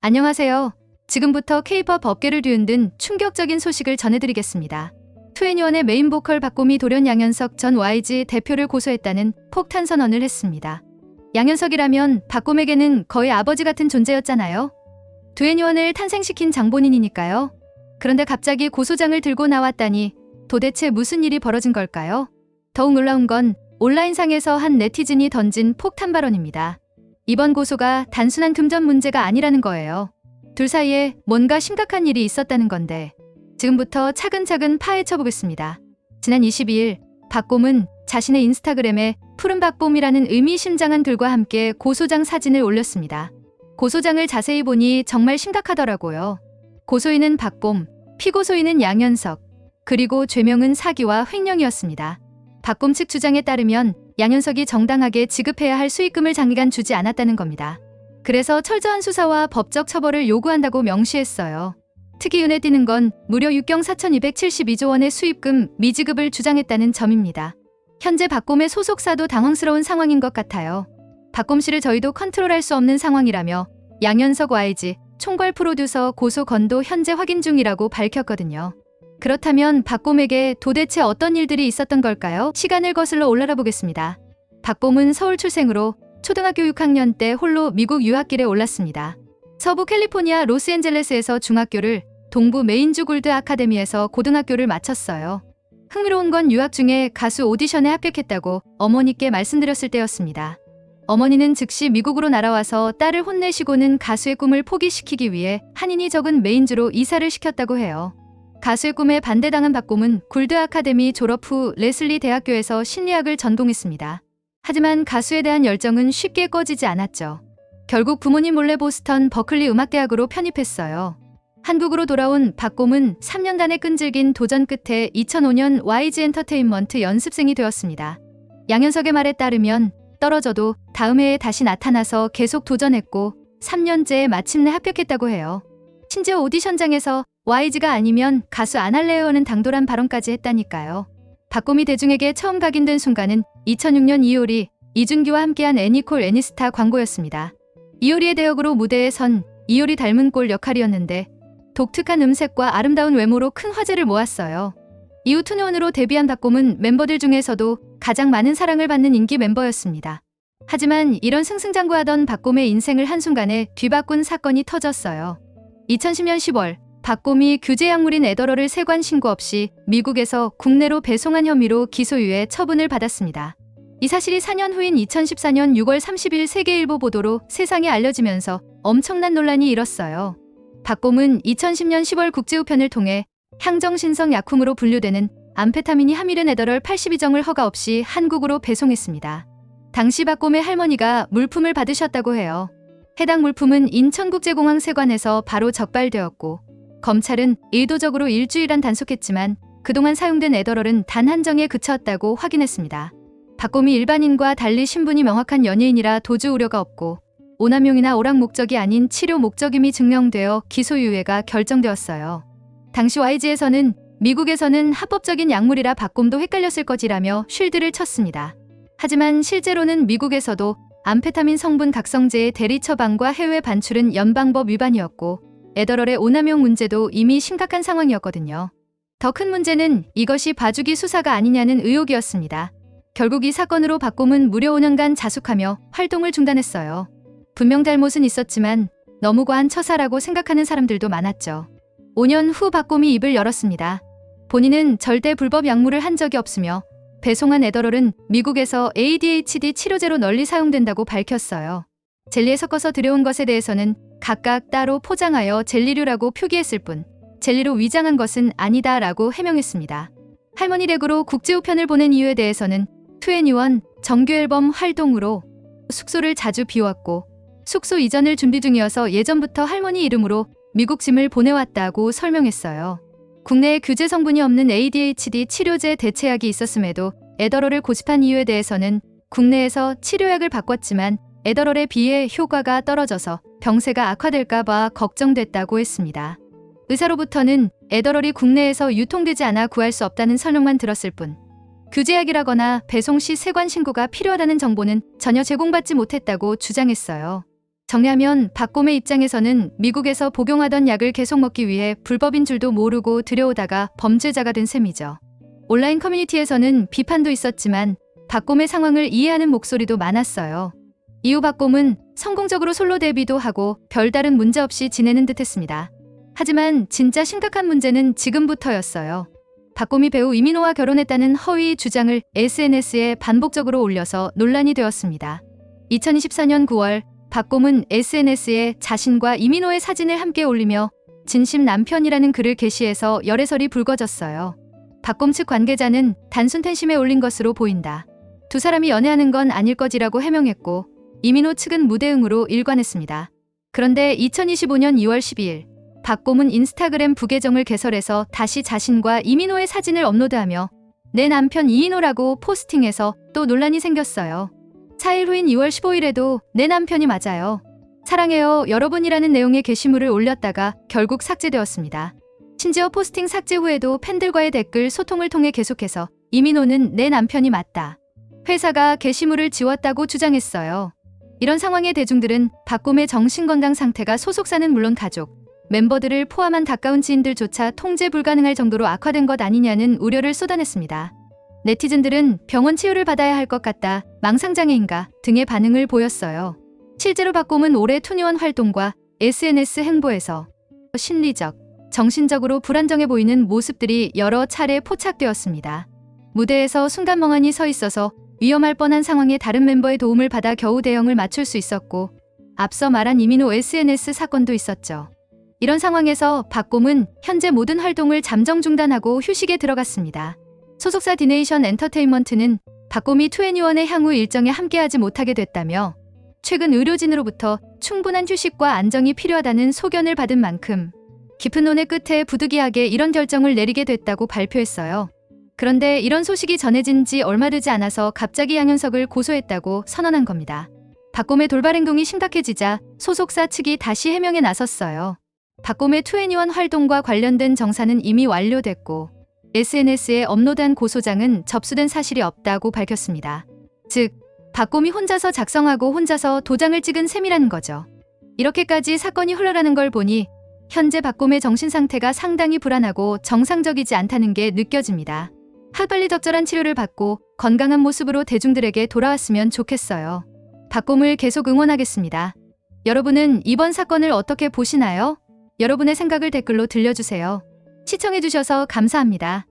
안녕하세요. 지금부터 케이팝 업계를 뒤흔든 충격적인 소식을 전해드리겠습니다. 투애니원의 메인 보컬 박고미 돌연 양현석 전 YG 대표를 고소했다는 폭탄 선언을 했습니다. 양현석이라면 박곰에게는 거의 아버지 같은 존재였잖아요. 투애니원을 탄생시킨 장본인이니까요. 그런데 갑자기 고소장을 들고 나왔다니 도대체 무슨 일이 벌어진 걸까요? 더욱 놀라운 건 온라인상에서 한 네티즌이 던진 폭탄 발언입니다. 이번 고소가 단순한 금전 문제가 아니라는 거예요. 둘 사이에 뭔가 심각한 일이 있었다는 건데 지금부터 차근차근 파헤쳐 보겠습니다. 지난 22일 박곰은 자신의 인스타그램에 푸른 박봄이라는 의미심장한 글과 함께 고소장 사진을 올렸습니다. 고소장을 자세히 보니 정말 심각하더라고요. 고소인은 박봄, 피고소인은 양현석, 그리고 죄명은 사기와 횡령이었습니다. 박곰 측 주장에 따르면 양현석이 정당하게 지급해야 할 수익금을 장기간 주지 않았다는 겁니다. 그래서 철저한 수사와 법적 처벌을 요구한다고 명시했어요. 특히 눈에 띄는 건 무려 6경 4,272조 원의 수입금 미지급을 주장했다는 점입니다. 현재 박곰의 소속사도 당황스러운 상황인 것 같아요. 박곰 씨를 저희도 컨트롤할 수 없는 상황이라며 양현석 YG 총괄 프로듀서 고소 건도 현재 확인 중이라고 밝혔거든요. 그렇다면 박곰에게 도대체 어떤 일들이 있었던 걸까요? 시간을 거슬러 올라가 보겠습니다. 박곰은 서울 출생으로 초등학교 6학년 때 홀로 미국 유학길에 올랐습니다. 서부 캘리포니아 로스앤젤레스에서 중학교를 동부 메인주 골드 아카데미에서 고등학교를 마쳤어요. 흥미로운 건 유학 중에 가수 오디션에 합격했다고 어머니께 말씀드렸을 때였습니다. 어머니는 즉시 미국으로 날아와서 딸을 혼내시고는 가수의 꿈을 포기시키기 위해 한인이 적은 메인주로 이사를 시켰다고 해요. 가수의 꿈에 반대당한 박곰은 굴드 아카데미 졸업 후 레슬리 대학교에서 심리학을 전공했습니다. 하지만 가수에 대한 열정은 쉽게 꺼지지 않았죠. 결국 부모님 몰래 보스턴 버클리 음악대학으로 편입했어요. 한국으로 돌아온 박곰은 3년간의 끈질긴 도전 끝에 2005년 YG 엔터테인먼트 연습생이 되었습니다. 양현석의 말에 따르면 떨어져도 다음 해에 다시 나타나서 계속 도전했고 3년째에 마침내 합격했다고 해요. 심지어 오디션장에서 YG가 아니면 가수 안 할래요는 당돌한 발언까지 했다니까요. 박곰이 대중에게 처음 각인된 순간은 2006년 이효리, 이준기와 함께한 애니콜 애니스타 광고였습니다. 이효리의 대역으로 무대에 선 이효리 닮은 꼴 역할이었는데 독특한 음색과 아름다운 외모로 큰 화제를 모았어요. 이후 투니원으로 데뷔한 박곰은 멤버들 중에서도 가장 많은 사랑을 받는 인기 멤버였습니다. 하지만 이런 승승장구하던 박곰의 인생을 한순간에 뒤바꾼 사건이 터졌어요. 2010년 10월 박곰이 규제 약물인 에더러를 세관 신고 없이 미국에서 국내로 배송한 혐의로 기소유예 처분을 받았습니다. 이 사실이 4년 후인 2014년 6월 30일 세계일보 보도로 세상에 알려지면서 엄청난 논란이 일었어요. 박곰은 2010년 10월 국제우편을 통해 향정신성 약품으로 분류되는 암페타민이 함유된 에더럴 82정을 허가 없이 한국으로 배송했습니다. 당시 박곰의 할머니가 물품을 받으셨다고 해요. 해당 물품은 인천국제공항 세관에서 바로 적발되었고 검찰은 의도적으로 일주일안 단속했지만 그동안 사용된 에더럴은 단 한 정에 그쳤다고 확인했습니다. 박곰이 일반인과 달리 신분이 명확한 연예인이라 도주 우려가 없고 오남용이나 오락 목적이 아닌 치료 목적임이 증명되어 기소유예가 결정되었어요. 당시 YG에서는 미국에서는 합법적인 약물이라 박곰도 헷갈렸을 것이라며 쉴드를 쳤습니다. 하지만 실제로는 미국에서도 암페타민 성분 각성제의 대리 처방과 해외 반출은 연방법 위반이었고 에더럴의 오남용 문제도 이미 심각한 상황이었거든요. 더 큰 문제는 이것이 봐주기 수사가 아니냐는 의혹이었습니다. 결국 이 사건으로 박곰은 무려 5년간 자숙하며 활동을 중단했어요. 분명 잘못은 있었지만 너무 과한 처사라고 생각하는 사람들도 많았죠. 5년 후 박곰이 입을 열었습니다. 본인은 절대 불법 약물을 한 적이 없으며 배송한 에더럴은 미국에서 ADHD 치료제로 널리 사용된다고 밝혔어요. 젤리에 섞어서 들여온 것에 대해서는 각각 따로 포장하여 젤리류라고 표기했을 뿐 젤리로 위장한 것은 아니다라고 해명했습니다. 할머니 댁으로 국제우편을 보낸 이유에 대해서는 투애니원 정규 앨범 활동으로 숙소를 자주 비웠고 숙소 이전을 준비 중이어서 예전부터 할머니 이름으로 미국 짐을 보내왔다고 설명했어요. 국내에 규제 성분이 없는 ADHD 치료제 대체약이 있었음에도 에더럴을 고집한 이유에 대해서는 국내에서 치료약을 바꿨지만 에더럴에 비해 효과가 떨어져서 병세가 악화될까봐 걱정됐다고 했습니다. 의사로부터는 에더럴이 국내에서 유통되지 않아 구할 수 없다는 설명만 들었을 뿐 규제약이라거나 배송 시 세관 신고가 필요하다는 정보는 전혀 제공받지 못했다고 주장했어요. 정리하면 박곰의 입장에서는 미국에서 복용하던 약을 계속 먹기 위해 불법인 줄도 모르고 들여오다가 범죄자가 된 셈이죠. 온라인 커뮤니티에서는 비판도 있었지만 박곰의 상황을 이해하는 목소리도 많았어요. 이후 박 곰은 성공적으로 솔로 데뷔도 하고 별다른 문제 없이 지내는 듯 했습니다. 하지만 진짜 심각한 문제는 지금부터였어요. 박곰이 배우 이민호와 결혼했다는 허위 주장을 SNS에 반복적으로 올려서 논란이 되었습니다. 2024년 9월 박곰은 SNS에 자신과 이민호의 사진을 함께 올리며 진심 남편이라는 글을 게시해서 열애설이 불거졌어요. 박곰 측 관계자는 단순 텐심에 올린 것으로 보인다. 두 사람이 연애하는 건 아닐 거지라고 해명했고 이민호 측은 무대응으로 일관했습니다. 그런데 2025년 2월 12일 박곰은 인스타그램 부계정을 개설해서 다시 자신과 이민호의 사진을 업로드하며 내 남편 이인호라고 포스팅해서 또 논란이 생겼어요. 4일 후인 2월 15일에도 내 남편이 맞아요. 사랑해요 여러분이라는 내용의 게시물을 올렸다가 결국 삭제되었습니다. 심지어 포스팅 삭제 후에도 팬들과의 댓글 소통을 통해 계속해서 이민호는 내 남편이 맞다. 회사가 게시물을 지웠다고 주장했어요. 이런 상황에 대중들은 박곰의 정신건강 상태가 소속사는 물론 가족, 멤버들을 포함한 가까운 지인들조차 통제 불가능할 정도로 악화된 것 아니냐는 우려를 쏟아냈습니다. 네티즌들은 병원 치료를 받아야 할 것 같다, 망상장애인가 등의 반응을 보였어요. 실제로 박곰은 올해 투니원 활동과 SNS 행보에서 심리적, 정신적으로 불안정해 보이는 모습들이 여러 차례 포착되었습니다. 무대에서 순간 멍하니 서 있어서 위험할 뻔한 상황에 다른 멤버의 도움을 받아 겨우 대응을 맞출 수 있었고 앞서 말한 이민호 SNS 사건도 있었죠. 이런 상황에서 박곰은 현재 모든 활동을 잠정 중단하고 휴식에 들어갔습니다. 소속사 디네이션 엔터테인먼트는 박곰이 투애니원의 향후 일정에 함께하지 못하게 됐다며 최근 의료진으로부터 충분한 휴식과 안정이 필요하다는 소견을 받은 만큼 깊은 논의 끝에 부득이하게 이런 결정을 내리게 됐다고 발표했어요. 그런데 이런 소식이 전해진 지 얼마 되지 않아서 갑자기 양현석을 고소했다고 선언한 겁니다. 박곰의 돌발 행동이 심각해지자 소속사 측이 다시 해명에 나섰어요. 박곰의 투애니원 활동과 관련된 정사는 이미 완료됐고 SNS에 업로드한 고소장은 접수된 사실이 없다고 밝혔습니다. 즉, 박곰이 혼자서 작성하고 혼자서 도장을 찍은 셈이라는 거죠. 이렇게까지 사건이 흘러가는 걸 보니 현재 박곰의 정신 상태가 상당히 불안하고 정상적이지 않다는 게 느껴집니다. 하빨리 적절한 치료를 받고 건강한 모습으로 대중들에게 돌아왔으면 좋겠어요. 박곰을 계속 응원하겠습니다. 여러분은 이번 사건을 어떻게 보시나요? 여러분의 생각을 댓글로 들려주세요. 시청해주셔서 감사합니다.